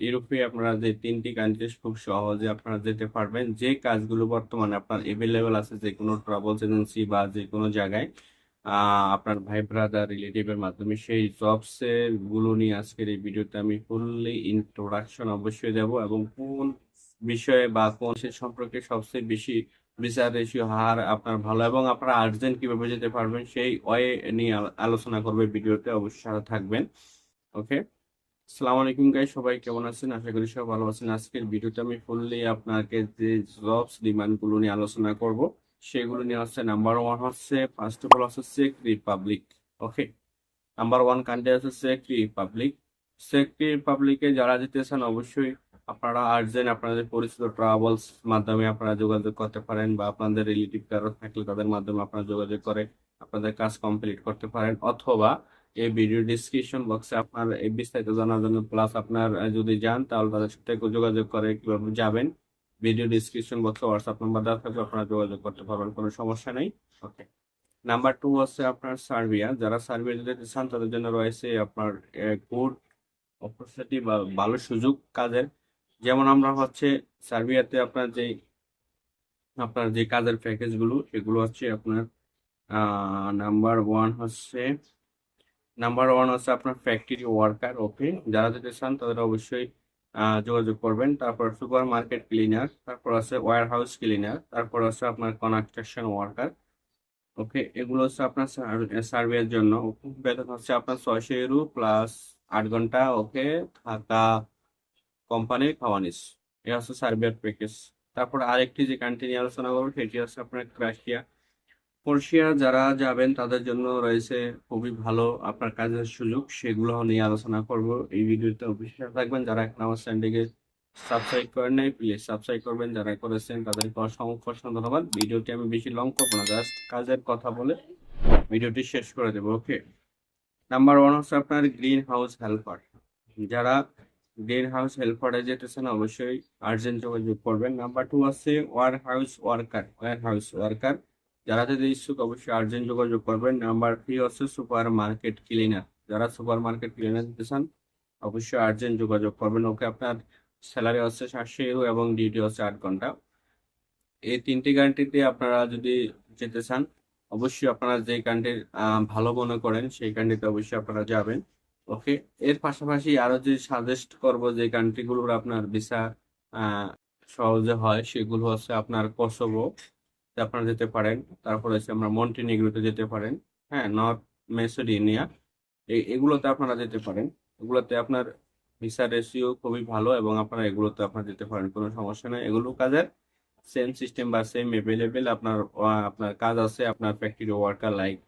ইউরোপে আপনারা যে তিনটি কান্ট্রি খুব সহজে আপনারা যেতে পারবেন। যে কাজগুলো বর্তমানে আপনার এভেলেবেল আছে, যে কোনো ট্রাভেলস এজেন্সি বা যে কোনো জায়গায় আপনার ভাই ব্রাদার রিলেটিভের মাধ্যমে, সেই জবস এরগুলো নিয়ে আজকের এই ভিডিওতে আমি ফুললি ইন্ট্রোডাকশন অবশ্যই দেব এবং কোন বিষয়ে বা কোন সে সম্পর্কে সবচেয়ে বেশি ভিসা রেশিও হার আপনার ভালো এবং আপনারা আর্জেন্ট কীভাবে যেতে পারবেন সেই ওয়ে নিয়ে আলোচনা করবে ভিডিওতে, অবশ্যই থাকবেন। ওকে আসসালামু আলাইকুম গাই সবাই কেমন আছেন? আশা করি সবাই ভালো আছেন। আজকের ভিডিওতে আমি ফুললি আপনাকে যে জবস ডিমান্ডগুলো নিয়ে আলোচনা করব, সেগুলো নিয়ে হচ্ছে নাম্বার ওয়ান হচ্ছে ফার্স্ট অফ অল হচ্ছে check republic okay number one country হচ্ছে চেক রিপাবলিক চেক রিপাবলিকে যারা যেতে চান অবশ্যই আপনারা আর্জেন্ট আপনাদের পরিচিত ট্রাভেলস মাধ্যমে আপনারা যোগাযোগ করতে পারেন বা আপনাদের রিলেটিভ কারও থাকলে তাদের মাধ্যমে আপনারা যোগাযোগ করে আপনাদের কাজ কমপ্লিট করতে পারেন, অথবা এই ভিডিও ডিসক্রিপশন বক্সে আপনার এই বিস্তারিত জানার জন্য প্লাস আপনার যদি যান, তাহলে তাদের সাথে যোগাযোগ করে কীভাবে যাবেন। ভিডিও ডিসক্রিপশন বক্সে হোয়াটসঅ্যাপ নাম্বার দেওয়া থাকবে, আপনারা যোগাযোগ করতে পারবেন, কোনো সমস্যা নেই। ওকে নাম্বার টু হচ্ছে আপনার সার্বিয়া। যারা সার্বিয়া যেতে চান, তাদের জন্য রয়েছে আপনার গুড অপরচুনিটি বা ভালো সুযোগ কাজের। যেমন আমরা হচ্ছে সার্বিয়াতে আপনার যে আপনার যে কাজের প্যাকেজগুলো সেগুলো হচ্ছে আপনার নাম্বার ওয়ান হচ্ছে নাম্বার ওয়ান হচ্ছে আপনার ফ্যাক্টরি ওয়ার্কার ওকে যারা যেতে চান তাদের অবশ্যই যোগাযোগ করবেন। তারপর সুপার মার্কেট ক্লিনার তারপর আছে ওয়ার হাউস ক্লিনার তারপর আছে আপনার কনস্ট্রাকশন ওয়ার্কার ওকে এগুলো হচ্ছে আপনার সার্ভের জন্য। বেতন হচ্ছে আপনার ছয়শো ইউরো প্লাস আট ঘণ্টা ওকে থাকা কোম্পানির খাওয়ানিস এ হচ্ছে সার্ভের প্যাকেজ তারপর আরেকটি যে কান্ট্রি নিয়ে আলোচনা করব, সেটি হচ্ছে আপনার ক্রাশিয়া। ক্রোয়েশিয়া যারা যাবেন, তাদের জন্য রয়েছে খুবই ভালো আপনার কাজের সুযোগ। সেগুলো নিয়ে আলোচনা করব এই ভিডিওতে। অবশ্যই থাকবেন যারা এখন আমার চ্যানেলটিকে সাবস্ক্রাইব করেন নাই প্লিজ সাবস্ক্রাইব করবেন। যারা করেছেন, তাদেরকে অসংখ্য ধন্যবাদ। ভিডিওটি আমি বেশি লং করব না জাস্ট কাজের কথা বলে ভিডিওটি শেষ করে দেবো ওকে নাম্বার ওয়ান হচ্ছে আপনার গ্রিন হাউস হেল্পার যারা গ্রিন হাউস হেল্পারে যেতেছেন অবশ্যই আর্জেন্ট যোগাযোগ করবেন। নাম্বার টু আছে warehouse worker warehouse worker যারা যদি ইচ্ছুক অবশ্যই আর্জেন্ট যোগাযোগ করবেন। নাম্বার থ্রি হচ্ছে সুপার মার্কেট ক্লিনার। যারা সুপার মার্কেট ক্লিনার দিতে চান, অবশ্যই আর্জেন্ট যোগাযোগ করবেন। ওকে, আপনার স্যালারি হচ্ছে সাতশো ইউরো এবং ডিউটি হচ্ছে আট ঘণ্টা। এই তিনটি কান্ট্রিতে আপনারা যদি যেতে চান, অবশ্যই আপনারা যে কান্ট্রির ভালো মনে করেন, সেই কান্ট্রিতে অবশ্যই আপনারা যাবেন। ওকে, এর পাশাপাশি আরও যে সাজেস্ট করব যে কান্ট্রিগুলোর আপনার ভিসা সহজে হয়, সেগুলো হচ্ছে আপনার কসোভো তে আপনারা যেতে পারেন, তারপর হচ্ছে আমরা মন্টিনিগ্রোতে যেতে পারেন হ্যাঁ নর্থ মেসোডিনিয়া এগুলোতে আপনারা যেতে পারেন। এগুলোতে আপনার ভিসা রেশিও খুবই ভালো এবং আপনারা এগুলোতে আপনারা যেতে পারেন, কোনো সমস্যা নেই। এগুলো কাজের সেম সিস্টেম বা সেম অ্যাভেলেবেল আপনার আপনার কাজ আছে, আপনার ফ্যাক্টরি ওয়ার্কার লাইক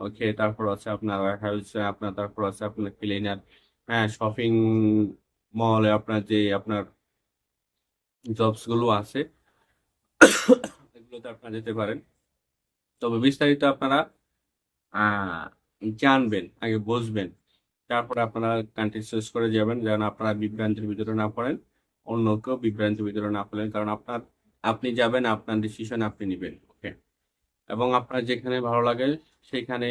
ওকে তারপর আছে আপনার হাউস আপনার, তারপর আছে আপনার ক্লিনার হ্যাঁ শপিং মলে আপনার যে, আপনার জবসগুলো আছে এগুলোতে আপনারা যেতে পারেন। তবে বিস্তারিত আপনারা জানবেন, আগে বুঝবেন। তারপরে আপনারা কান্ট্রি চয়েস করে যাবেন, যেন আপনারা বিভ্রান্তির ভিতরে না পড়েন। অন্য কেউ বিভ্রান্তির ভিতরে না পড়েন, কারণ আপনার, আপনি যাবেন, আপনার ডিসিশন আপনি নেবেন ওকে এবং আপনার যেখানে ভালো লাগে, সেখানে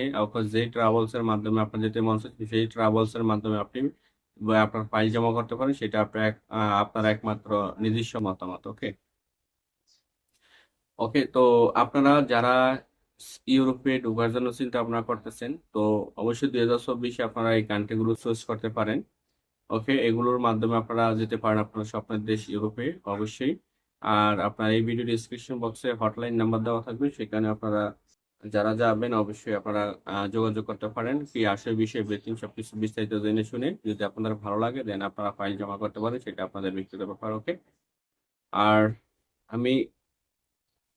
যে ট্রাভেলস এর মাধ্যমে আপনার যেতে মন সেই ট্রাভেলসের মাধ্যমে আপনি, আপনার ফাইল জমা করতে পারেন, সেটা আপনার আপনার একমাত্র নিজস্ব মতামত ওকে ওকে তো আপনারা যারা ইউরোপে ঢোকার জন্য চিন্তা ভাবনা করতেছেন, তো অবশ্যই দুই হাজার চব্বিশে আপনারা এই কান্ট্রিগুলো চুজ করতে পারেন। ওকে এগুলোর মাধ্যমে আপনারা যেতে পারেন আপনার স্বপ্নের দেশ ইউরোপে, অবশ্যই। আর আপনার এই ভিডিও ডিসক্রিপশন বক্সে হটলাইন নাম্বার দেওয়া থাকবে, সেখানে আপনারা যারা যাবেন, অবশ্যই আপনারা যোগাযোগ করতে পারেন। কি আসে, বিষয়ে বেতন সবকিছু বিস্তারিত জেনে শুনে যদি আপনাদের ভালো লাগে দেন আপনারা ফাইল জমা করতে পারেন, সেটা আপনাদের ব্যক্তিগত ব্যাপার ওকে আর আমি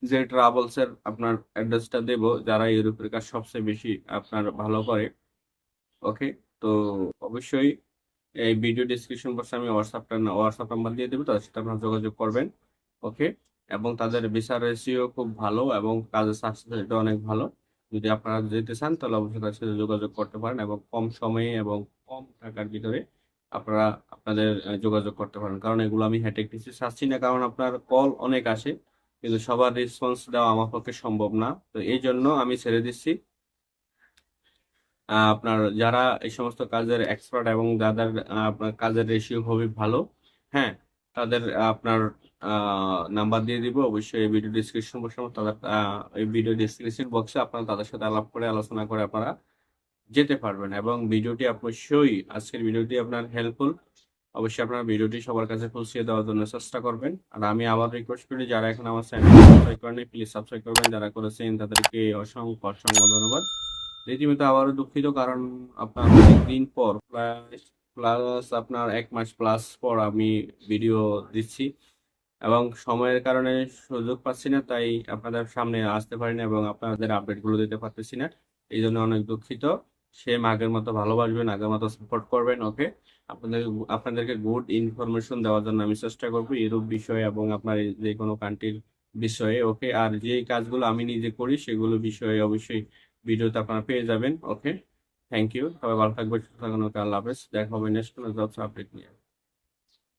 যে ট্রাভেলস এর আপনার অ্যাড্রেসটা দেব, যারা ইউরোপের কাজ সবচেয়ে বেশি আপনার ভালো করে ওকে তো অবশ্যই এই ভিডিও ডিসক্রিপশন বক্সে আমি হোয়াটসঅ্যাপটা হোয়াটসঅ্যাপ নাম্বার দিয়ে দেবো, তাদের সাথে আপনারা যোগাযোগ করবেন ওকে এবং তাদের ভিসা রেশিও খুব ভালো এবং কাজের সাকসেসটা অনেক ভালো। যদি আপনারা যেতে চান, তাহলে অবশ্যই তাদের সাথে যোগাযোগ করতে পারেন এবং কম সময়ে এবং কম টাকার ভিতরে আপনারা আপনাদের যোগাযোগ করতে পারেন। কারণ এগুলো আমি হেঁটে কিছু চাচ্ছি না, কারণ আপনার কল অনেক আসে। কিন্তু সবার রেসপন্স দেওয়া আমার পক্ষে সম্ভব না। তো এই জন্য আমি ছেড়ে দিচ্ছি। আপনার যারা এই সমস্ত কাজের এক্সপার্ট এবং যাদের আপনার কাজের রেশিও খুবই ভালো হ্যাঁ তাদের আপনার নাম্বার দিয়ে দিব। অবশ্যই এই ভিডিও ডিসক্রিপশন বক্সে তাদের এই ভিডিও ডিসক্রিপশন বক্সে আপনারা তাদের সাথে আলাপ করে, আলোচনা করে আপনারা যেতে পারবেন এবং ভিডিওটি অবশ্যই, আজকের ভিডিওটি আপনার হেল্পফুল অবশ্যই আপনার ভিডিওটি সবার কাছে পৌঁছে দেওয়ার জন্য চেষ্টা করবেন। আর আমি আবার রিকোয়েস্ট করি, যারা এখন আমার চ্যানেল সাবস্ক্রাইব করেনি প্লিজ সাবস্ক্রাইব করবেন। যারা করেছেন, তাদেরকে অসংখ্য অসংখ্য ধন্যবাদ। রীতিমতো আবারও দুঃখিত, কারণ আপনার দিন পর, প্লাস আপনার এক মাস প্লাস পর আমি ভিডিও দিচ্ছি। এবং সময়ের কারণে সুযোগ পাচ্ছি না, তাই আপনাদের সামনে আসতে পারি না এবং আপনাদের আপডেটগুলো দিতে পারতেছি না। এই জন্য অনেক দুঃখিত। সেম আগের মতো ভালোবাসবেন, আগের মতো সাপোর্ট করবেন ওকে আপনাদের আপনাদেরকে গুড ইনফরমেশন দেওয়ার জন্য আমি চেষ্টা করব ইউরোপ বিষয়ে এবং আপনার যে কোনো কান্ট্রির বিষয়ে ওকে আর যে কাজগুলো আমি নিজে করি, সেগুলো বিষয়ে অবশ্যই ভিডিওতে আপনারা পেয়ে যাবেন ওকে থ্যাংক ইউ সবাই ভালো থাকবেন, সুস্থ থাকুন, ওকে আল্লাহ হাফেজ। দেখা হবে নেক্সট কোনো জবস আপডেট নিয়ে।